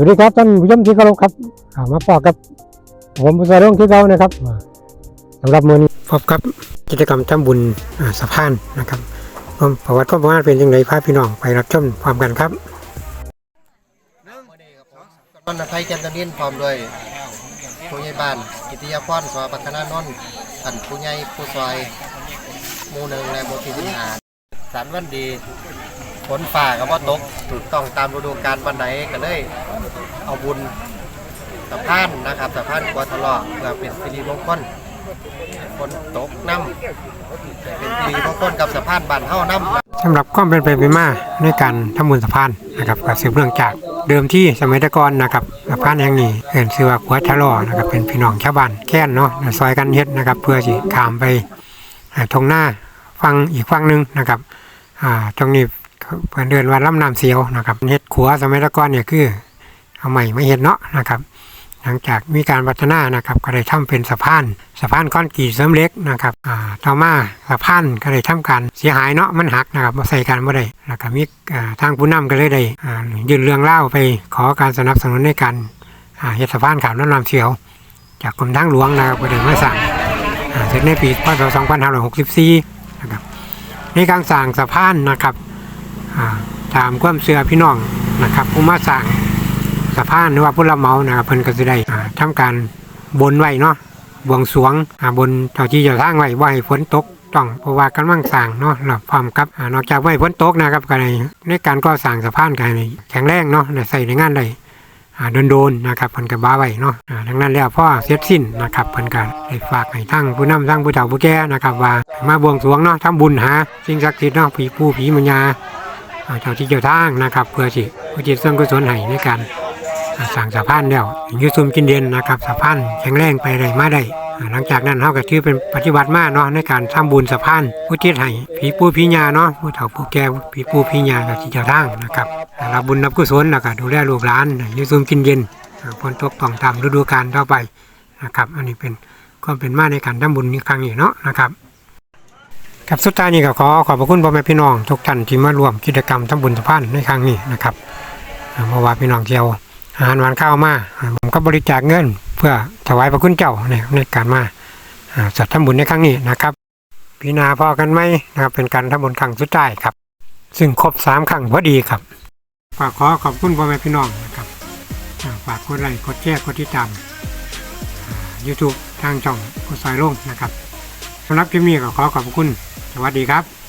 วัสดีครับท่านผู้ชมที่เคารพครับอ่ามาพบกับผมผู้สายร่งที่เขานะครับอ่าสำหรับมือนี้พบกับกิจกรรมทำบุญอ่าสะพานนะครับผมประวัติความว่าเป็นยังไงพาพี่น้องไปรับชมพร้อมกันครับต้นไทยแกนตานินพร้อมด้วยผู้ใหญ่บ้านกิติยาพรสวพัฒนานนท์ท่านผู้ใหญ่ผู้ซอยหมู่หนึ่งและหมู่ที่สิบห้าสันวันดีฝนฝ่าก็บ่ตกถูกต้องตามฤดูกาลวันไหนก็เลย เอาบุญสะพานนะครับสะพานกวาทะเลาะเพื่อเป็นสิริมงคลฝนตกน้ำเป็นสิริมงคลกับสะพานบ้านเฮาน้ำ สำหรับความเป็นไปเป็นมาในการทำบุญสะพานนะครับก็สืบเรื่องจากเดิมที่สมัยแตะกอนนะครับสะพานแห่งนี้เห็นชื่อว่าขัวชะลอนะครับเป็นพี่น้องชาวบ้านแค้นเนาะซอยกันเฮ็ดนะครับ เพื่อสิขามไปอ่าทงหน้าฟังอีกฝั่งหนึงนะครับอ่าตรงนี้เพิ่นเดินว่าลำน้ำเสียวนะครับเฮ็ดขัวสมัยแตะกอนเนี่ยคือ เอาใหม่ไม่เฮ็ดเนาะนะครับ หลังจากมีการพัฒนานะครับ ก็ได้ทำเป็นสะพานสะพานก้อนกีดเสริมเล็กนะครับอ่าต่อมาสะพานก็ได้ทำการเสียหายเนาะมันหักนะครับมาใส่กันไม่ได้แล้วก็มีอ่ทางผู้นำก็เลยได้ยื่นเรื่องเล่าไปขอการสนับสนุนในการเฮ็ดสะพานขาวน้ำนำเสียว จากกรมทางหลวงนะครับก็ได้มาสั่งเสร็จในปีพศ2564นะครับในการสั่งสะพานนะครับตามความเชื่อพี่น้องนะครับผู้มาสั่ง สะพานหรือว่าผู้รับเหมานะครับเพิ่นก็สิได้อ่าทำการบนไว้เนาะบวงสรวงบนเจ้าที่เจ้าทางไว้ว่าให้ฝนตกต้องเพราะว่ากำลังสร้างเนาะแล้วพร้อมกับนอกจากไว้ฝนตกนะครับก็ในในการก่อสร้างสะพานก็ให้แข็งแรงเนาะใส่ในงานได้โดนๆนะครับเพิ่นก็บ้าไว้เนาะดังนั้นแล้วพอเสร็จสิ้นนะครับเพิ่นก็ได้ฝากให้ทั้งผู้นำทั้งผู้เฒ่าผู้แก่นะครับว่ามาบวงสรวงเนาะทำบุญหาสิ่งศักดิ์สิทธิ์เนาะผีผู้ผีมัญญาอ่าเจ้าที่เจ้าทางนะครับ เพื่อสิอุทิศส่วนกุศลให้ในการ สร้างสะพานแล้วอยุซุมกินเด่นนะครับสะพานแข็งแรงไปได้มาได้หลังจากนั้นเขาก็ถือเป็นปฏิบัติมาเนาะในการทำบุญสะพานผู้ทิศให้ผีปูผีญาเนาะผู้เฒ่าผู้แก่ผีปูผีญากับที่เจ้าทางนะครับอ่ารับบุญรับกุศลแล้วก็ดูแลลูกหลานอยุซุมกินเย็นฝนตกต้องตามฤดูกาลต่อไปนะครับ อันนี้เป็นความเป็นมาในการทำบุญในครั้งนี้เนาะนะครับครับสุดท้ายนี้ก็ขอขอบพระคุณพ่อแม่พี่น้องทุกท่านที่มาร่วมกิจกรรมทำบุญสะพานในครั้งนี้นะครับอ่าเพราะว่าพี่น้องเที่ยว อาหารหวานข้าวมาผมก็บริจาคเงิน เพื่อถวายพระคุณเจ้าในในการมาอ่าจัดทำบุญในครั้งนี้นะครับพี่นาพอกันไหมนะครับเป็นการทำบุญครั้งสุดท้ายครับ ซึ่งครบสามครั้งพอดีครับฝากขอขอบคุณพ่อแม่พี่น้องนะครับฝากกดไลค์กดแชร์กดติดตามยูทูบทางช่องกดซอยลงนะครับสำหรับคลิปนี้ก็ขอขอบคุณ สวัสดีครับ